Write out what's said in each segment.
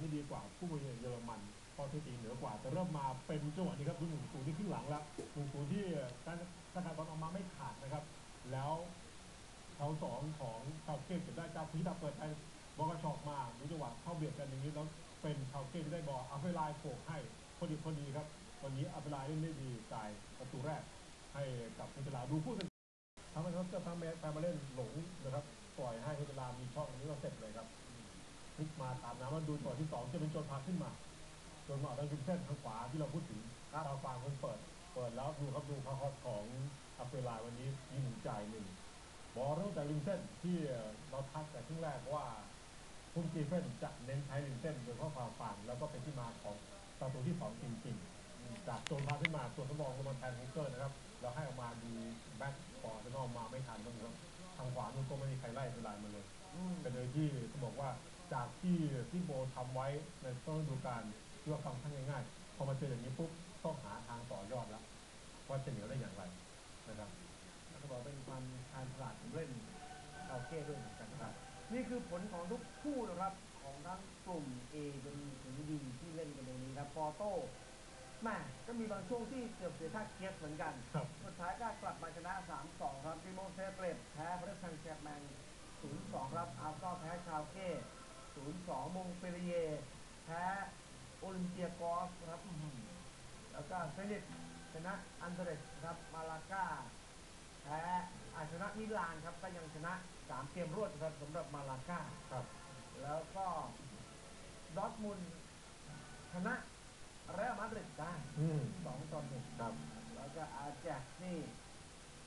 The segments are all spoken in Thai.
นี่ดีกว่าคู่มือเยอรมันพอสถิติเหนือกว่าแต่เริ่มมาเป็นจังหวะนี้ครับดูหนึ่งศูนย์ที่ขึ้นหลังแล้วหนึ่งศูนย์ที่การสกัดบอลออกมาไม่ขาดนะครับ แล้วเสาสองของชาวเก้เก็บได้จากพีดับเปิดไปบอลกระชอกมาดูจังหวะเข้าเบียดกันอย่างนี้แล้วเป็นชาวเก้ที่ได้บอลอัพเวลายโขกให้พอดีพอดีครับ วันนี้อัพเวลายเล่นได้ดีจ่ายประตูแรกให้กับเทนเจลาดูคู่กันทำให้เขาจะทำแปลมาเล่นหลงนะครับ ปล่อยให้เทนเจลามีช่องนี้ก็เสร็จเลยครับ ลิกมาตามน้ำมาดูต่อที่สองจะเป็นโจนพาขึ้นมาโจนมาออกทางริมเส้นทางขวาที่เราพูดถึงตาฟางคนเปิด เปิดแล้วดูครับดูพาคอสของอัปเปลาวันนี้ยิงหนึ่งจ่ายหนึ่งบอลตั้งแต่ริมเส้นที่เราทักแต่ครึ่งแรกว่าคุณกีเฟนจะเน้นใช้ริมเส้นโดยเฉพาะฟาฟางแล้วก็เป็นที่มาของประตูที่สองจริงๆ จากโจนพาขึ้นมาตัวสมองลงมาแทนฮุกเกอร์นะครับแล้วให้ออกมาดูแบ็คบอลแล้วก็มาไม่ทันก็ครับทางขวานู้นก็ไม่มีใครไล่เวลามาเลยเป็นเลยที่ต้องบอกว่า จากที่ที่โบทำไว้ในต้นฤดูกาลที่ว่าฟังท่านง่ายๆพอมาเจออย่างนี้ปุ๊บต้องหาทางต่อยอดแล้วว่าจะเหนือได้อย่างไรนะครับแล้วก็บอกเป็นความชาญฉลาดของเล่นเราเก้ด้วยเหมือนกันนะครับ นี่คือผลของทุกคู่นะครับของทั้งกลุ่ม A จนถึง D ที่เล่นกันตรงนี้ครับปอโต้แม่ก็มีบางช่วงที่เกือบเสียท่าเกียสเหมือนกันครับสุดท้ายก็กลับมาชนะ 3-2 ครับดิโมเซเกรตแพ้พระชังแชร์แมง0-2 ครับอาร์ซอแพ้ชาวเก้ 0-2 มงเปรีเย แพ้โอลิมเปียกอสครับอื้อหือแล้วก็เซนิตชนะอันเดรสครับมาลาก้าแพ้อาชนะมิลานครับก็ยังชนะ 3 เกมรวดครับสำหรับมาลาก้าครับ แล้วก็ดอร์ทมุนด์ชนะเรอัลมาดริดได้อืม2ต่อ1ครับ แล้วก็อาแจ็คนี่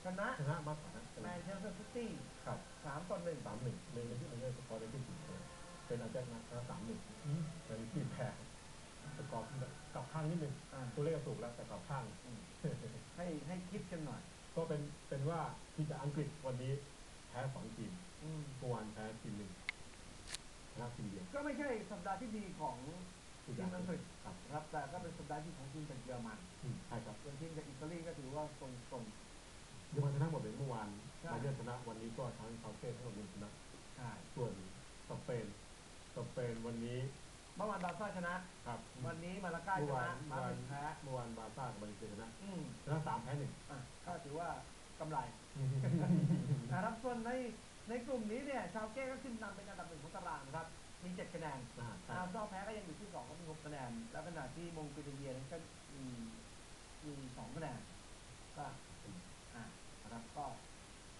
ชนะชนะมากกว่านะแมนเชสเตอร์ซิตี้ครับสามต่อหนึ่งสามหนึ่งในที่มันได้สกอร์ได้ที่สุดเลย เป็นอาจารย์นะสามหนึ่งในที่แพ้สกอร์กลับข้างนิดนึงอ่าตัวเลขถูกแล้วแต่กลับข้างให้ให้คิดกันหน่อย ก็เป็นเป็นว่าที่จะอังกฤษวันนี้แพ้สองทีมอืมเมื่อวานแพ้ทีมหนึ่งชนะทีมเดียวก็ไม่ใช่สัปดาห์ที่ดีของทุกอทีย่างมอังกฤษครับครับแต่ก็เป็นสัปดาห์ที่ของทีมจากเยอรมันอืมใช่ครับส่วนทีมจากอิตาลีก็ถือว่าทรงทรงเยอรมันชนะหมดเลยเมื่อวานใช่มาเยือนชนะวันนี้ก็ทั้งเซาเซ่ทั้งหมดชนะใช่ส่วนสเปน สเปนวันนี้ เมื่อวานบาร์ซ่าชนะ ครับวันนี้มาลาก้าเมื่ชอวานะนมาเมื่อวาดนริดแพ้ เมื่อวานบาร์ซ่ากับบาเลนเซียชนะอืมชนะสามแพ้หนึ่ง อะก็ถือว่ากำไรนะครับส่วนในในกลุ่มนี้เนี่ยชาวเก้ก็ขึ้นนำเป็นอันดับหนึ่งของตารางนะครับ มีเจ็ดคะแนนอ่าใช่อาร์เซนอลแพ้ก็ยังอยู่ที่สองก็มีหกคะแนน แล้วขณะที่มงเปเรียนั้นก็มีมีสองคะแนนก็อ่านะครับก็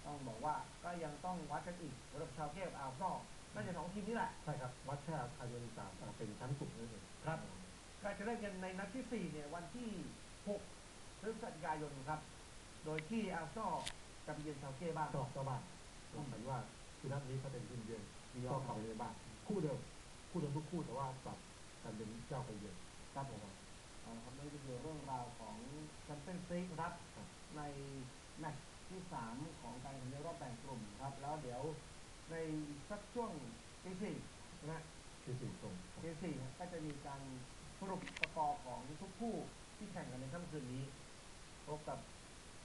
ต้องบอกว่าก็ยังต้องวัดกันอีกสำหรับชาวเก้กับอาร์เซนอล น่าจะสองทีมนี้แหละใช่ครับ วัดแค่อายุสามเป็นชั้นกลุ่มนั่นเองครับก็จะเล่นกันในนัดที่สี่เนี่ยวันที่หกพฤศจิกายนครับ โดยที่อาร์เซนอลจะไปเยือนชาวเก้บ้างก็เจ้าบ้านต้องเห็นว่าคือนัดนี้เขาเป็นทีมเยือนก็กลับไปในบ้านคู่เดิมคู่เดิมทุกคู่แต่ว่าปรับกันเป็นเจ้าไปเยือนครับผมเอาละครับนี่ก็คือเรื่องราวของแชมเปี้ยนส์ลีกนะครับครับในแมตช์ที่ 3 ของการแข่งขันในรอบแบ่งกลุ่มครับ แล้วเดี๋ยว ในอีกสักช่วงตีสี่นะฮะคือสี่ตรงครับตีสี่เนี่ยก็จะมีการสรุปสกอร์ของทุกคู่ที่แข่งกันในค่ำคืนนี้พบกับ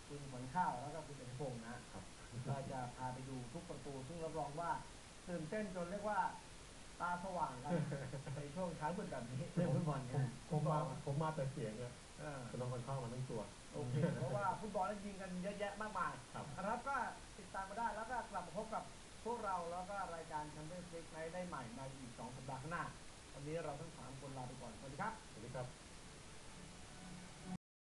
คุณขวัญข้าวแล้วก็คุณเอกพงศ์นะฮะครับก็จะพาไปดูทุกประตู ซึ่งรับรองว่าตื่นเต้นจนเรียกว่าตาสว่างกันในช่วงเช้ามืดแบบนี้เรื่องฟุตบอลผนะมฮะผมมาผมมาแต่เสียงเนี่ยเออจะต้องคนเข้ามาทั้งตัวโอเคเพราะว่าฟุตบอลนั้นยิงกันเยอะแยะมากมายครับนะครับก็ติดตามมาได้แล้วก็กลับมาพบกับพ พวกเราแล้วก็รายการแชมเปี้ยนส์ลีกได้ใหม่ในอีก 2 สัปดาห์ข้างหน้า วันนี้เราทั้ง 3 คนลาไปก่อน สวัสดีครับ สวัสดีครับ